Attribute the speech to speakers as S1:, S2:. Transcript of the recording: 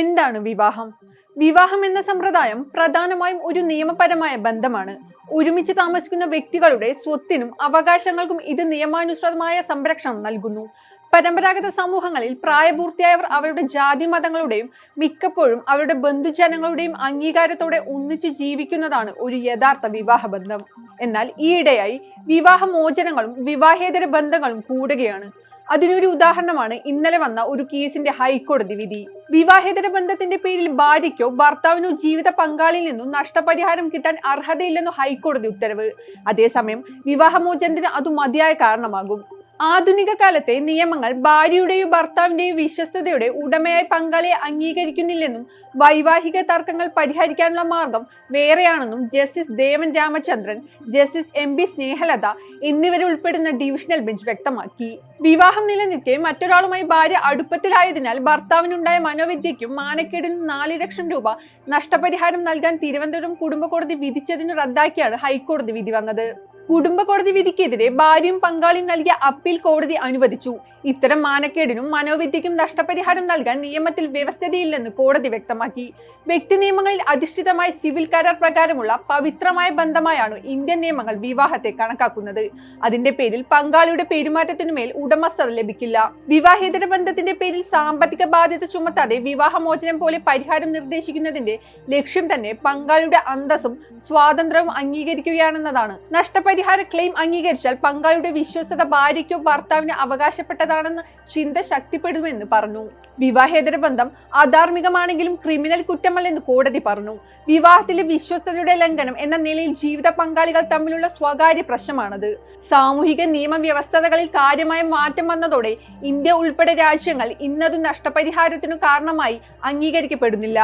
S1: എന്താണ് വിവാഹം? വിവാഹം എന്ന സമ്പ്രദായം പ്രധാനമായും ഒരു നിയമപരമായ ബന്ധമാണ്. ഒരുമിച്ച് താമസിക്കുന്ന വ്യക്തികളുടെ സ്വത്തിനും അവകാശങ്ങൾക്കും ഇത് നിയമാനുസൃതമായ സംരക്ഷണം നൽകുന്നു. പരമ്പരാഗത സമൂഹങ്ങളിൽ പ്രായപൂർത്തിയായവർ അവരുടെ ജാതി മതങ്ങളുടെയും മിക്കപ്പോഴും അവരുടെ ബന്ധുജനങ്ങളുടെയും അംഗീകാരത്തോടെ ഒന്നിച്ച് ജീവിക്കുന്നതാണ് ഒരു യഥാർത്ഥ വിവാഹബന്ധം എന്നാൽ ഈയിടെയായി വിവാഹമോചനങ്ങളും വിവാഹേതര ബന്ധങ്ങളും കൂടുകയാണ്. അതിനൊരു ഉദാഹരണമാണ് ഇന്നലെ വന്ന ഒരു കേസിന്റെ ഹൈക്കോടതി വിധി. വിവാഹേതര ബന്ധത്തിന്റെ പേരിൽ ഭാര്യയ്ക്കോ ഭർത്താവിനോ ജീവിത പങ്കാളിയിൽ നിന്നും നഷ്ടപരിഹാരം കിട്ടാൻ അർഹതയില്ലെന്നു ഹൈക്കോടതി ഉത്തരവ്. അതേസമയം വിവാഹമോചനത്തിന് അത് മതിയായ കാരണമാകും. ആധുനിക കാലത്തെ നിയമങ്ങൾ ഭാര്യയുടെയും ഭർത്താവിന്റെയും വിശ്വസ്തയുടെ ഉടമയായി പങ്കാളിയെ അംഗീകരിക്കുന്നില്ലെന്നും വൈവാഹിക തർക്കങ്ങൾ പരിഹരിക്കാനുള്ള മാർഗം വേറെയാണെന്നും justice Devan Ramachandran justice M B Snehalatha എന്നിവരുൾപ്പെടുന്ന divisional bench വ്യക്തമാക്കി. വിവാഹം നിലനിൽക്കെ മറ്റൊരാളുമായി ഭാര്യ അടുപ്പത്തിലായതിനാൽ ഭർത്താവിനുണ്ടായ മനോവിദ്യയ്ക്കും മാനക്കേടിനും നാല് ലക്ഷം രൂപ നഷ്ടപരിഹാരം നൽകാൻ തിരുവനന്തപുരം കുടുംബ കോടതി വിധിച്ചതിന് റദ്ദാക്കിയാണ് ഹൈക്കോടതി വിധി വന്നത്. കുടുംബ കോടതി വിധിക്കെതിരെ ഭാര്യയും പങ്കാളിയും നൽകിയ അപ്പീൽ കോടതി അനുവദിച്ചു. ഇത്തരം മാനക്കേടിനും മനോവിദ്യയ്ക്കും നഷ്ടപരിഹാരം നൽകാൻ നിയമത്തിൽ വ്യവസ്ഥതയില്ലെന്ന് കോടതി വ്യക്തമാക്കി. വ്യക്തി നിയമങ്ങളിൽ അധിഷ്ഠിതമായ സിവിൽ കരാർ പ്രകാരമുള്ള പവിത്രമായ ബന്ധമായാണ് ഇന്ത്യൻ നിയമങ്ങൾ വിവാഹത്തെ കണക്കാക്കുന്നത്. അതിന്റെ പേരിൽ പങ്കാളിയുടെ പെരുമാറ്റത്തിനുമേൽ ഉടമസ്ഥത ലഭിക്കില്ല. വിവാഹേതര ബന്ധത്തിന്റെ പേരിൽ സാമ്പത്തിക ബാധ്യത ചുമത്താതെ വിവാഹമോചനം പോലെ പരിഹാരം നിർദ്ദേശിക്കുന്നതിന്റെ ലക്ഷ്യം തന്നെ പങ്കാളിയുടെ അന്തസ്സും സ്വാതന്ത്ര്യവും അംഗീകരിക്കുകയാണെന്നതാണ്. നഷ്ടപരിഹാര ക്ലെയിം അംഗീകരിച്ചാൽ പങ്കാളിയുടെ വിശ്വസത ഭാര്യയ്ക്കോ ഭർത്താവിന് അവകാശപ്പെട്ടതാണെന്ന ചിന്ത ശക്തിപ്പെടുമെന്ന് പറഞ്ഞു. വിവാഹേതര ബന്ധം അധാർമികമാണെങ്കിലും ക്രിമിനൽ കുറ്റമല്ലെന്ന് കോടതി പറഞ്ഞു. വിവാഹത്തിലെ വിശ്വസ്തതയുടെ ലംഘനം എന്ന നിലയിൽ ജീവിത പങ്കാളികൾ തമ്മിലുള്ള സ്വകാര്യ പ്രശ്നമാണത്. സാമൂഹിക നിയമവ്യവസ്ഥകളിൽ കാര്യമായ മാറ്റം വന്നതോടെ ഇന്ത്യ ഉൾപ്പെടെ രാജ്യങ്ങൾ ഇന്നതും നഷ്ടപരിഹാരത്തിനു കാരണമായി അംഗീകരിക്കപ്പെടുന്നില്ല.